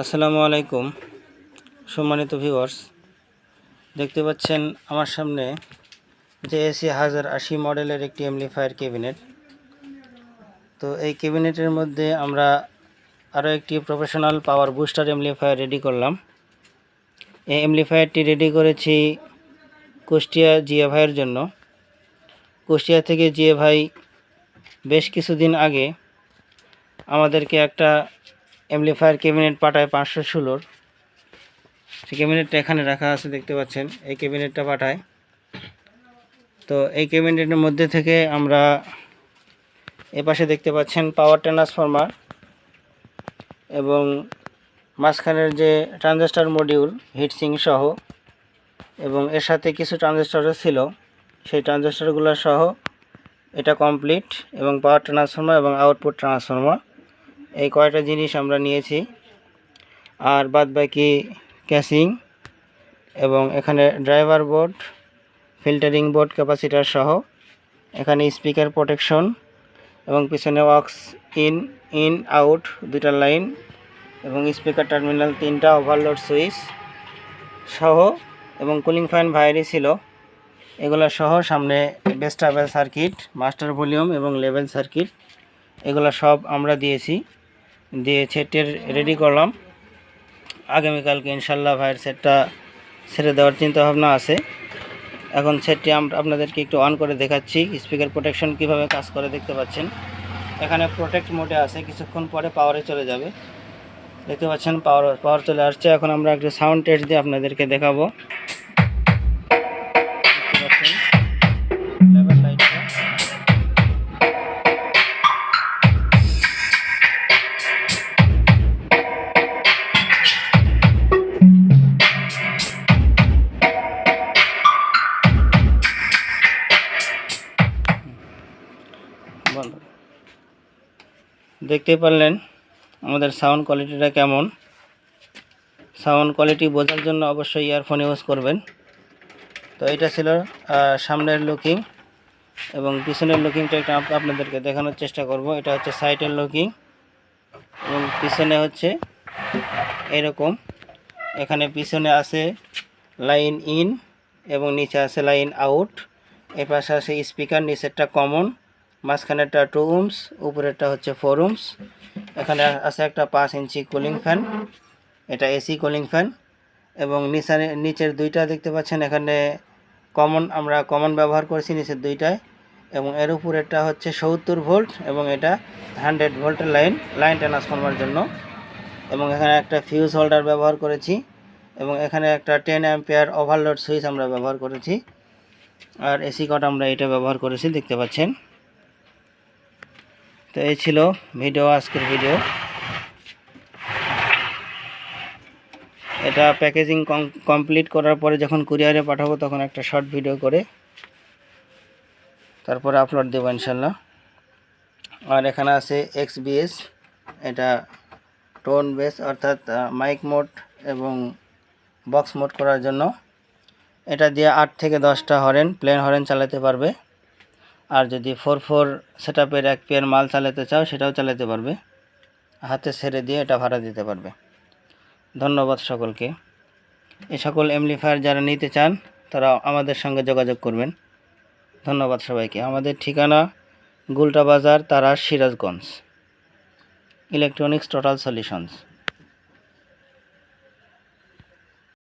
আসসালামু আলাইকুম, সম্মানিত ভিউয়ার্স দেখতে পাচ্ছেন আমার সামনে যে এসি হাজার আশি মডেলের একটি এমলিফায়ার ক্যাবিনেট তো এই ক্যাবিনেটের মধ্যে আমরা আরও একটি professional power booster amplifier ready করলাম। এই এমলিফায়ারটি রেডি করেছি কুষ্টিয়া জিয়া ভাইয়ের জন্য। কুষ্টিয়া থেকে জিয়া ভাই বেশ কিছুদিন আগে আমাদেরকে একটা এমলিফায়ার ক্যাবিনেট পাঠায় পাঁচশো ষোলোর। সেই ক্যাবিনেটটা এখানে রাখা আছে, দেখতে পাচ্ছেন। এই ক্যাবিনেটটা পাঠায়। তো এই ক্যাবিনেটের মধ্যে থেকে আমরা এপাশে দেখতে পাচ্ছেন পাওয়ার ট্রান্সফরমার এবং মাঝখানের যে ট্রানজিস্টার মডিউল, হিটসিং সহ এবং এর সাথে কিছু ট্রানজিস্টারও ছিল। সেই ট্রানজিস্টারগুলো সহ এটা কমপ্লিট এবং পাওয়ার ট্রান্সফরমার এবং আউটপুট ট্রান্সফরমার এই কয়টা জিনিস আমরা নিয়েছি। আর বাদ বাকি ক্যাসিং এবং এখানে driver board, filtering board capacitor সহ এখানে স্পিকার প্রোটেকশন এবং পিছনে ওয়াক্স ইন ইন, আউট দুইটা লাইন এবং স্পিকার টার্মিনাল তিনটা, ওভারলোড সুইচ সহ এবং কুলিং ফ্যান ভাইরি ছিল। এগুলো সহ সামনে বেস্টাবেল সার্কিট, মাস্টার ভলিউম এবং লেভেল সার্কিট, এগুলো সব আমরা দিয়েছি। দিয়ে সেটের রেডি করলাম। আগামীকালকে ইনশাল্লাহ ভাইয়ের সেটটা ছেড়ে দেওয়ার চিন্তা ভাবনা আছে। এখন সেটটি আমরা আপনাদেরকে একটু অন করে দেখাচ্ছি স্পিকার প্রোটেকশন কীভাবে কাজ করে দেখতে পাচ্ছেন। এখানে প্রোটেক্ট মোডে আছে, কিছুক্ষণ পরে পাওয়ারে চলে যাবে। দেখতে পাচ্ছেন পাওয়ার পাওয়ার চলে আসছে। এখন আমরা একটু সাউন্ড টেস্ট দিয়ে আপনাদেরকে দেখাবো। বন্ধ দেখতে পারলেন আমাদের সাউন্ড কোয়ালিটিটা কেমন। সাউন্ড কোয়ালিটি বোঝার জন্য অবশ্যই ইয়ারফোন ইউজ করবেন। তো এটা ছিল সামনের লুকিং এবং পিছনের লুকিংটা একটু আপ- আপনাদেরকে দেখানোর চেষ্টা করব। এটা হচ্ছে সাইডের লুকিং এবং পিছনে হচ্ছে এরকম। এখানে পিছনে আছে লাইন ইন এবং নিচে আছে লাইন আউট এ পাশে আছে স্পিকার নিচেরটা কমন মাঝখানেরটা টু উমস উপরেরটা হচ্ছে ফোর উমস এখানে আছে একটা পাঁচ ইঞ্চি কুলিং ফ্যান এটা এসি কুলিং ফ্যান এবং নিচে নিচের দুইটা দেখতে পাচ্ছেন, এখানে কমন আমরা কমন ব্যবহার করেছি নিচের দুইটায়। এবং এর উপরেরটা হচ্ছে সত্তর ভোল্ট এবং এটা হান্ড্রেড ভোল্টের লাইন লাইন ট্রান্সফরমার জন্য। এবং এখানে একটা ফিউজ হোল্ডার ব্যবহার করেছি। এবং এখানে একটা টেন অ্যাম্পিয়ার ওভারলোড সুইচ আমরা ব্যবহার করেছি। আর এসি কট আমরা এটা ব্যবহার করেছি, দেখতে পাচ্ছেন। তো এই ছিল ভিডিও, আজকের ভিডিও। এটা প্যাকেজিং কমপ্লিট করার পরে যখন কুরিয়ারে পাঠাবো তখন একটা শর্ট ভিডিও করে তারপরে আপলোড দেবো ইনশাল্লাহ। আর এখানে আছে এক্স এটা টোন বেস অর্থাৎ মাইক মোড এবং বক্স মোড করার জন্য। এটা দিয়ে আট থেকে দশটা হরেন প্লেন হরেন চালাতে পারবে। আর যদি ফোর ফোর সেট আপের এক পেয়ার মাল চালাতে চাও, সেটাও চালাতে পারবে। হাতে ছেড়ে দিয়ে এটা ভাড়া দিতে পারবে। ধন্যবাদ সকলকে। এই সকল এমলিফায়ার যারা নিতে চান, তারা আমাদের সঙ্গে যোগাযোগ করবেন। ধন্যবাদ সবাইকে। আমাদের ঠিকানা গুলটা বাজার, তারা সিরাজগঞ্জ। Electronics total solutions